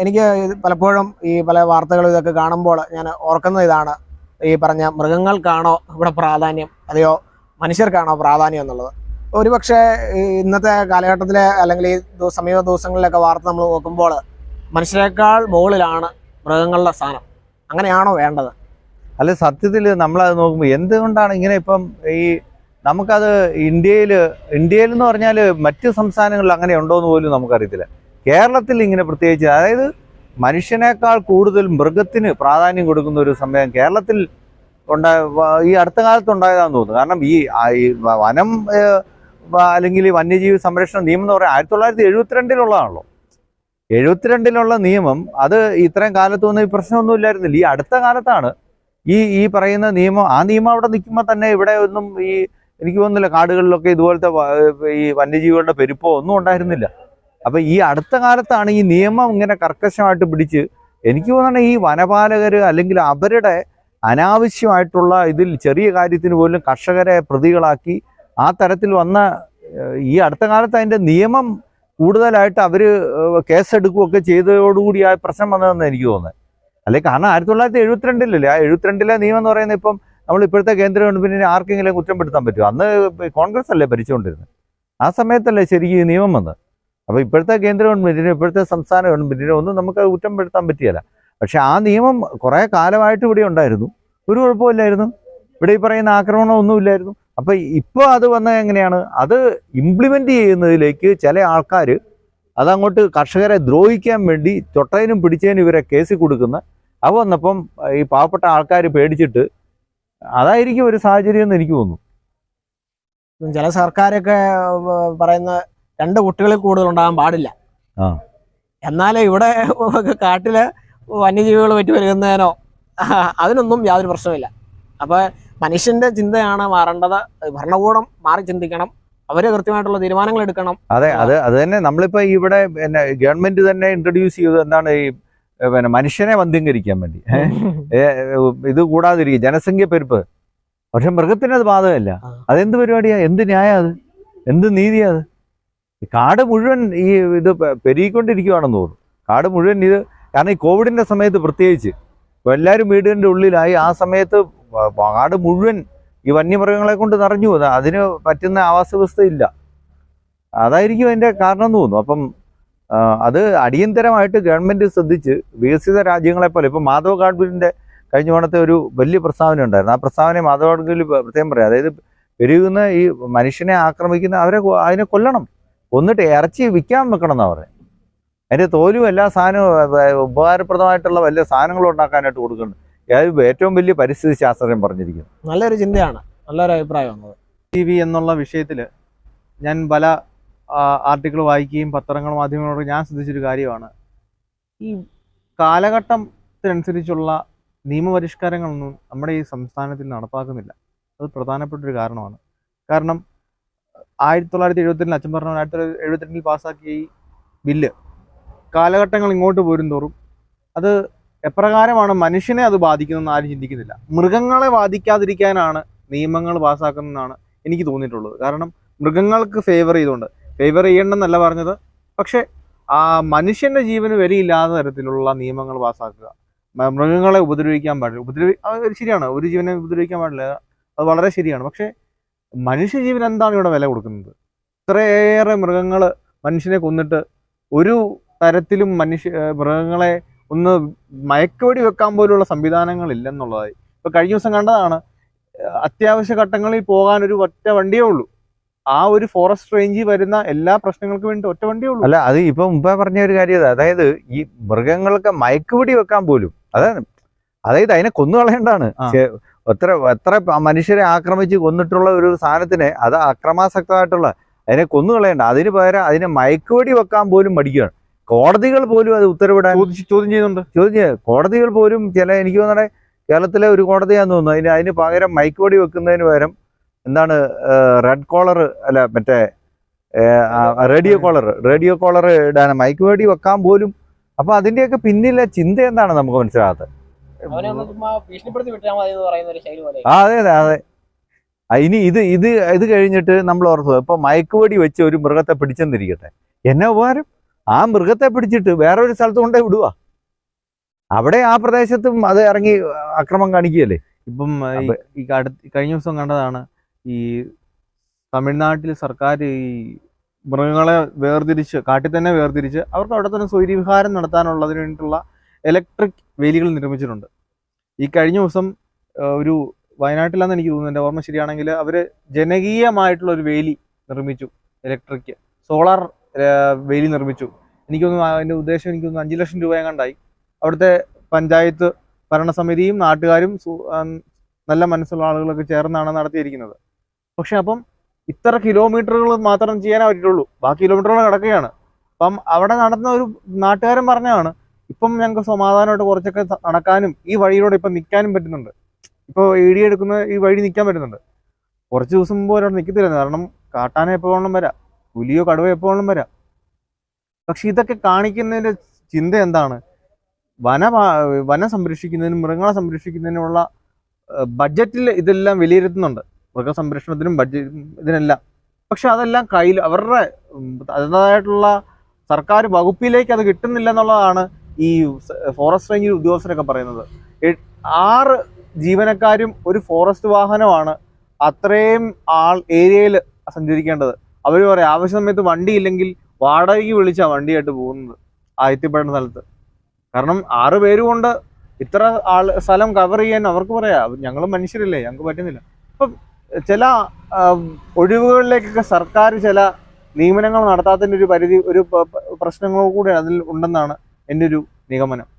എനിക്ക് പലപ്പോഴും ഈ പല വാർത്തകളും ഇതൊക്കെ കാണുമ്പോൾ ഞാൻ ഓർക്കുന്ന ഇതാണ്. ഈ പറഞ്ഞ മൃഗങ്ങൾക്കാണോ ഇവിടെ പ്രാധാന്യം? അതെയോ മനുഷ്യർക്കാണോ പ്രാധാന്യം എന്നുള്ളത്? ഒരുപക്ഷെ ഇന്നത്തെ കാലഘട്ടത്തിലെ അല്ലെങ്കിൽ ഈ സമീപ ദിവസങ്ങളിലൊക്കെ വാർത്ത നമ്മൾ നോക്കുമ്പോൾ മനുഷ്യരെക്കാൾ മുകളിലാണ് മൃഗങ്ങളുടെ സ്ഥാനം. അങ്ങനെയാണോ വേണ്ടത്? അല്ല സത്യത്തിൽ നമ്മളത് നോക്കുമ്പോൾ എന്തുകൊണ്ടാണ് ഇങ്ങനെ ഇപ്പം ഈ നമുക്കത് ഇന്ത്യയിൽ ഇന്ത്യയിൽ എന്ന് പറഞ്ഞാൽ മറ്റ് സംസ്ഥാനങ്ങളിൽ അങ്ങനെ ഉണ്ടോ എന്ന് പോലും നമുക്കറിയത്തില്ല. കേരളത്തിൽ ഇങ്ങനെ പ്രത്യേകിച്ച് അതായത് മനുഷ്യനേക്കാൾ കൂടുതൽ മൃഗത്തിന് പ്രാധാന്യം കൊടുക്കുന്ന ഒരു സമയം കേരളത്തിൽ ഉണ്ടായ ഈ അടുത്ത കാലത്ത് ഉണ്ടായതാന്ന് തോന്നുന്നു. കാരണം ഈ വനം അല്ലെങ്കിൽ ഈ വന്യജീവി സംരക്ഷണ നിയമം എന്ന് പറയുന്നത് ആയിരത്തി തൊള്ളായിരത്തി എഴുപത്തിരണ്ടിലുള്ളതാണല്ലോ എഴുപത്തിരണ്ടിലുള്ള നിയമം അത് ഇത്രയും കാലത്തൊന്നും ഈ പ്രശ്നമൊന്നും ഇല്ലായിരുന്നില്ല. ഈ അടുത്ത കാലത്താണ് ഈ ഈ പറയുന്ന നിയമം ആ നിയമം അവിടെ നിൽക്കുമ്പോൾ തന്നെ ഇവിടെ ഒന്നും ഈ എനിക്ക് തോന്നുന്നില്ല കാടുകളിലൊക്കെ ഇതുപോലത്തെ ഈ വന്യജീവികളുടെ പെരുപ്പോ ഒന്നും ഉണ്ടായിരുന്നില്ല. അപ്പൊ ഈ അടുത്ത കാലത്താണ് ഈ നിയമം ഇങ്ങനെ കർക്കശമായിട്ട് പിടിച്ച് എനിക്ക് തോന്നുന്നത് ഈ വനപാലകർ അല്ലെങ്കിൽ അവരുടെ അനാവശ്യമായിട്ടുള്ള ഇതിൽ ചെറിയ കാര്യത്തിന് പോലും കർഷകരെ പ്രതികളാക്കി ആ തരത്തിൽ വന്ന ഈ അടുത്ത കാലത്ത് അതിന്റെ നിയമം കൂടുതലായിട്ട് അവർ കേസെടുക്കുകയൊക്കെ ചെയ്തതോടുകൂടി ആ പ്രശ്നം വന്നതെന്ന് എനിക്ക് തോന്നുന്നത് അല്ലെ കാരണം ആയിരത്തി തൊള്ളായിരത്തി എഴുപത്തിരണ്ടിലല്ലേ? ആ എഴുപത്തിരണ്ടിലെ നിയമം എന്ന് പറയുന്നത് ഇപ്പം നമ്മൾ ഇപ്പോഴത്തെ കേന്ദ്ര ഗവൺമെന്റിനെ ആർക്കെങ്കിലും കുറ്റപ്പെടുത്താൻ പറ്റുമോ? അന്ന് കോൺഗ്രസ് അല്ലേ ഭരിച്ചുകൊണ്ടിരുന്നത്. ആ സമയത്തല്ലേ ശരിക്കും ഈ നിയമം വന്നത്? അപ്പോൾ ഇപ്പോഴത്തെ കേന്ദ്ര ഗവൺമെന്റിനും ഇപ്പോഴത്തെ സംസ്ഥാന ഗവൺമെന്റിനും ഒന്നും നമുക്ക് കുറ്റം പെടുത്താൻ പറ്റിയല്ല. പക്ഷെ ആ നിയമം കുറേ കാലമായിട്ട് ഇവിടെ ഉണ്ടായിരുന്നു. ഒരു കുഴപ്പമില്ലായിരുന്നു ഇവിടെ ഈ പറയുന്ന ആക്രമണം ഒന്നുമില്ലായിരുന്നു അപ്പൊ ഇപ്പോൾ അത് വന്ന എങ്ങനെയാണ്? അത് ഇംപ്ലിമെന്റ് ചെയ്യുന്നതിലേക്ക് ചില ആൾക്കാർ അതങ്ങോട്ട് കർഷകരെ ദ്രോഹിക്കാൻ വേണ്ടി തൊട്ടതിനും പിടിച്ചതിനും ഇവരെ കേസിൽ കൊടുക്കുന്ന അവ വന്നപ്പം ഈ പാവപ്പെട്ട ആൾക്കാർ പേടിച്ചിട്ട് അതായിരിക്കും ഒരു സാഹചര്യം എന്ന് എനിക്ക് തോന്നുന്നു. ചില സർക്കാരൊക്കെ പറയുന്ന രണ്ട് കുട്ടികളിൽ കൂടുതൽ ഉണ്ടാകാൻ പാടില്ല. ആ. എന്നാലേ ഇവിടെ കാട്ടിൽ വന്യജീവികൾ പറ്റി വരുന്നതിനോ അതിനൊന്നും യാതൊരു പ്രശ്നമില്ല അപ്പൊ മനുഷ്യന്റെ ചിന്തയാണ് മാറേണ്ടത്. ഭരണകൂടം മാറി ചിന്തിക്കണം. അവർ കൃത്യമായിട്ടുള്ള തീരുമാനങ്ങൾ എടുക്കണം. അതെ അത് അത് തന്നെ നമ്മളിപ്പോ ഇവിടെ പിന്നെ ഗവൺമെന്റ് തന്നെ ഇൻട്രൊഡ്യൂസ് ചെയ്തത് എന്താണ് ഈ പിന്നെ മനുഷ്യനെ വന്ധ്യംകരിക്കാൻ വേണ്ടി. ഇത് കൂടാതിരിക്കും. ജനസംഖ്യ പെരുപ്പ്. പക്ഷെ മൃഗത്തിന് അത് ബാധകമല്ല. അതെന്ത് പരിപാടിയാ? എന്ത് ന്യായ അത്? എന്ത് നീതിയാ അത്? കാട് മുഴുവൻ ഈ ഇത് പെരുകിക്കൊണ്ടിരിക്കുകയാണെന്ന് തോന്നുന്നു. കാട് മുഴുവൻ ഇത് കാരണം ഈ കോവിഡിന്റെ സമയത്ത് പ്രത്യേകിച്ച് എല്ലാവരും വീടിന്റെ ഉള്ളിലായി. ആ സമയത്ത് കാട് മുഴുവൻ ഈ വന്യമൃഗങ്ങളെ കൊണ്ട് നിറഞ്ഞു. അതിന് പറ്റുന്ന ആവാസ വ്യവസ്ഥ ഇല്ല അതായിരിക്കും അതിന്റെ കാരണം എന്ന് തോന്നുന്നു. അപ്പം അത് അടിയന്തരമായിട്ട് ഗവൺമെന്റ് ശ്രദ്ധിച്ച് വികസിത രാജ്യങ്ങളെ പോലെ ഇപ്പൊ മാധവ് ഗാഡ്ഗിലിന്റെ കഴിഞ്ഞ ഓണത്തെ ഒരു വലിയ പ്രസ്താവന ഉണ്ടായിരുന്നു. ആ പ്രസ്താവന മാധവ് ഗാഡ്ഗിൽ പ്രത്യേകം പറയാം. അതായത് പെരുകുന്ന ഈ മനുഷ്യനെ ആക്രമിക്കുന്ന അവരെ അതിനെ കൊല്ലണം. കൊന്നിട്ട് ഇറച്ചി വിൽക്കാൻ വെക്കണം എന്നാ പറഞ്ഞത് അതിന്റെ തോലും എല്ലാ സാധനവും ഉപകാരപ്രദമായിട്ടുള്ള വലിയ സാധനങ്ങൾ ഉണ്ടാക്കാനായിട്ട് കൊടുക്കുന്നുണ്ട്. അതായത് ഏറ്റവും വലിയ പരിസ്ഥിതി ശാസ്ത്രം പറഞ്ഞിരിക്കുന്നു. നല്ലൊരു ചിന്തയാണ്. നല്ലൊരു അഭിപ്രായമാണ്. ടി വി എന്നുള്ള വിഷയത്തിൽ ഞാൻ പല ആർട്ടിക്കിൾ വായിക്കുകയും പത്രങ്ങൾ മാധ്യമങ്ങളോട് ഞാൻ ശ്രദ്ധിച്ചൊരു കാര്യമാണ്. ഈ കാലഘട്ടത്തിനനുസരിച്ചുള്ള നിയമപരിഷ്കാരങ്ങളൊന്നും നമ്മുടെ ഈ സംസ്ഥാനത്തിൽ നടപ്പാക്കുന്നില്ല. അത് പ്രധാനപ്പെട്ട ഒരു കാരണമാണ്. കാരണം ആയിരത്തി തൊള്ളായിരത്തി എഴുപത്തിരണ്ടിൽ അച്ഛൻ പറഞ്ഞ ആയിരത്തി തൊള്ളായിരത്തി എഴുപത്തിരണ്ടിൽ പാസ്സാക്കിയ ഈ ബില്ല്. കാലഘട്ടങ്ങൾ ഇങ്ങോട്ട് പോരും തോറും അത് എപ്രകാരമാണ് മനുഷ്യനെ അത് ബാധിക്കുന്നതെന്ന് ആരും ചിന്തിക്കുന്നില്ല. മൃഗങ്ങളെ ബാധിക്കാതിരിക്കാനാണ് നിയമങ്ങൾ പാസ്സാക്കുന്നതെന്നാണ് എനിക്ക് തോന്നിയിട്ടുള്ളത്. കാരണം മൃഗങ്ങൾക്ക് ഫേവർ ചെയ്തുകൊണ്ട് ഫേവർ ചെയ്യണമെന്നല്ല പറഞ്ഞത്. പക്ഷേ ആ മനുഷ്യന്റെ ജീവന് വിലയില്ലാത്ത തരത്തിലുള്ള നിയമങ്ങൾ പാസ്സാക്കുക മൃഗങ്ങളെ ഉപദ്രവിക്കാൻ പാടില്ല. ഉപദ്രവി ശരിയാണ്. ഒരു ജീവനെ ഉപദ്രവിക്കാൻ പാടില്ല. അത് വളരെ ശരിയാണ്. പക്ഷെ മനുഷ്യജീവൻ എന്താണ് ഇവിടെ വില കൊടുക്കുന്നത്? ഇത്രയേറെ മൃഗങ്ങൾ മനുഷ്യനെ കൊന്നിട്ട് ഒരു തരത്തിലും മനുഷ്യ മൃഗങ്ങളെ ഒന്ന് മയക്കുവെടി വെക്കാൻ പോലുള്ള സംവിധാനങ്ങൾ ഇല്ലെന്നുള്ളതായി. ഇപ്പൊ കഴിഞ്ഞ ദിവസം കണ്ടതാണ് അത്യാവശ്യ ഘട്ടങ്ങളിൽ പോകാൻ ഒരു ഒറ്റ വണ്ടിയേ ഉള്ളൂ. ആ ഒരു ഫോറസ്റ്റ് റേഞ്ചിൽ വരുന്ന എല്ലാ പ്രശ്നങ്ങൾക്കും വേണ്ടി ഒറ്റ വണ്ടിയേ ഉള്ളൂ. അല്ല അത് ഇപ്പൊ മുമ്പേ പറഞ്ഞ ഒരു കാര്യം അതാ. അതായത് ഈ മൃഗങ്ങൾക്ക് മയക്കുപിടി വെക്കാൻ പോലും അതാണ് അതായത് അതിനെ കൊന്നുകളയേണ്ടാണ് ആ. എത്ര എത്ര മനുഷ്യരെ ആക്രമിച്ച് കൊന്നിട്ടുള്ള ഒരു സാധനത്തിന് അത് അക്രമാസക്തമായിട്ടുള്ള അതിനെ കൊന്നുകളയണ്ട അതിന് പകരം അതിനെ മയക്കുവെടി വെക്കാൻ പോലും മടിക്കുകയാണ്. കോടതികൾ പോലും അത് ഉത്തരവിടാൻ ചോദിച്ച് ചോദ്യം ചെയ്യുന്നുണ്ട്. ചോദ്യം കോടതികൾ പോലും ചില എനിക്ക് തോന്നണേ കേരളത്തിലെ ഒരു കോടതിയാന്ന് തോന്നുന്നു. അതിന് അതിന് പകരം മയക്കുവെടി വെക്കുന്നതിന് പകരം എന്താണ് റെഡ് കോളർ അല്ല മറ്റേ റേഡിയോ കോളർ റേഡിയോ കോളർ ഇടാൻ മയക്കുവെടി വെക്കാൻ പോലും. അപ്പൊ അതിന്റെയൊക്കെ പിന്നിലെ ചിന്ത എന്താണ് നമുക്ക് മനസ്സിലാകാത്തത്? ആ അതെ അതെ അതെ. ഇനി ഇത് ഇത് ഇത് കഴിഞ്ഞിട്ട് നമ്മൾ ഓർത്തു ഇപ്പൊ മയക്കുവടി വെച്ച് ഒരു മൃഗത്തെ പിടിച്ചെന്നിരിക്കട്ടെ. എന്നെ ഉപകാരം? ആ മൃഗത്തെ പിടിച്ചിട്ട് വേറെ ഒരു സ്ഥലത്ത് കൊണ്ടേ വിടുക. അവിടെ ആ പ്രദേശത്തും അത് ഇറങ്ങി അക്രമം കാണിക്കുകയല്ലേ? ഇപ്പം ഈ- കഴിഞ്ഞ ദിവസം കണ്ടതാണ് ഈ തമിഴ്നാട്ടിൽ സർക്കാർ ഈ മൃഗങ്ങളെ വേർതിരിച്ച് കാട്ടിൽ തന്നെ വേർതിരിച്ച് അവർക്ക് അവിടെ തന്നെ സൂര്യവിഹാരം നടത്താനുള്ളതിന് വേണ്ടിയിട്ടുള്ള ഇലക്ട്രിക് വേലികൾ നിർമ്മിച്ചിട്ടുണ്ട്. ഈ കഴിഞ്ഞ ദിവസം ഒരു വയനാട്ടിലാന്ന് എനിക്ക് തോന്നുന്നു എന്റെ ഓർമ്മ ശരിയാണെങ്കിൽ അവർ ജനകീയമായിട്ടുള്ള ഒരു വേലി നിർമ്മിച്ചു ഇലക്ട്രിക് സോളാർ വേലി നിർമ്മിച്ചു. എനിക്കൊന്നും അതിന്റെ ഉദ്ദേശം എനിക്കൊന്നും അഞ്ച് ലക്ഷം രൂപ കണ്ടായി അവിടുത്തെ പഞ്ചായത്ത് ഭരണസമിതിയും നാട്ടുകാരും നല്ല മനസ്സുള്ള ആളുകളൊക്കെ ചേർന്നാണ് നടത്തിയിരിക്കുന്നത്. പക്ഷെ അപ്പം ഇത്ര കിലോമീറ്ററുകൾ മാത്രം ചെയ്യാനേ പറ്റുള്ളൂ ബാക്കി കിലോമീറ്ററുകൾ കിടക്കുകയാണ് അപ്പം അവിടെ നടന്ന ഒരു നാട്ടുകാരൻ പറഞ്ഞതാണ് ഇപ്പം ഞങ്ങൾക്ക് സമാധാനമായിട്ട് കുറച്ചൊക്കെ നടക്കാനും ഈ വഴിയിലൂടെ ഇപ്പം നിൽക്കാനും പറ്റുന്നുണ്ട്. ഇപ്പോൾ ഇ ഡി എടുക്കുന്ന ഈ വഴി നിൽക്കാൻ പറ്റുന്നുണ്ട്. കുറച്ച് ദിവസം മുമ്പ് ഒരാൾ നിൽക്കത്തില്ലായിരുന്നു കാരണം കാട്ടാന വേണം വരാം. പുലിയോ എപ്പോൾ വേണം വരാം. പക്ഷെ ഇതൊക്കെ കാണിക്കുന്നതിന്റെ ചിന്ത എന്താണ്? വന വനം സംരക്ഷിക്കുന്നതിനും മൃഗങ്ങളെ സംരക്ഷിക്കുന്നതിനുമുള്ള ബഡ്ജറ്റിൽ ഇതെല്ലാം വിലയിരുത്തുന്നുണ്ട്. മൃഗസംരക്ഷണത്തിനും ബഡ്ജറ്റ് ഇതിനെല്ലാം. പക്ഷെ അതെല്ലാം കയ്യിൽ അവരുടെ അതിന്റെതായിട്ടുള്ള സർക്കാർ വകുപ്പിലേക്ക് അത് കിട്ടുന്നില്ല എന്നുള്ളതാണ് ഈ ഫോറസ്റ്റ് റേഞ്ചിൽ ഉദ്യോഗസ്ഥരൊക്കെ പറയുന്നത്. ആറ് ജീവനക്കാരും ഒരു ഫോറസ്റ്റ് വാഹനമാണ് അത്രയും ആൾ ഏരിയയിൽ സഞ്ചരിക്കേണ്ടത്. അവർ പറയാം ആവശ്യ സമയത്ത് വണ്ടി ഇല്ലെങ്കിൽ വാടകയ്ക്ക് വിളിച്ചാണ് വണ്ടിയായിട്ട് പോകുന്നത് ആ എത്തിപ്പെടുന്ന സ്ഥലത്ത്. കാരണം ആറ് പേര് കൊണ്ട് ഇത്ര ആൾ സ്ഥലം കവർ ചെയ്യാൻ അവർക്ക് പറയാം ഞങ്ങൾ മനുഷ്യരല്ലേ ഞങ്ങൾക്ക് പറ്റുന്നില്ല. അപ്പം ചില ഒഴിവുകളിലേക്കൊക്കെ സർക്കാർ ചില നിയമനങ്ങൾ നടത്താത്തതിന്റെ ഒരു പരിധി ഒരു പ്രശ്നങ്ങൾ കൂടെ അതിൽ ഉണ്ടെന്നാണ് എന്റെ ഒരു നിഗമനം.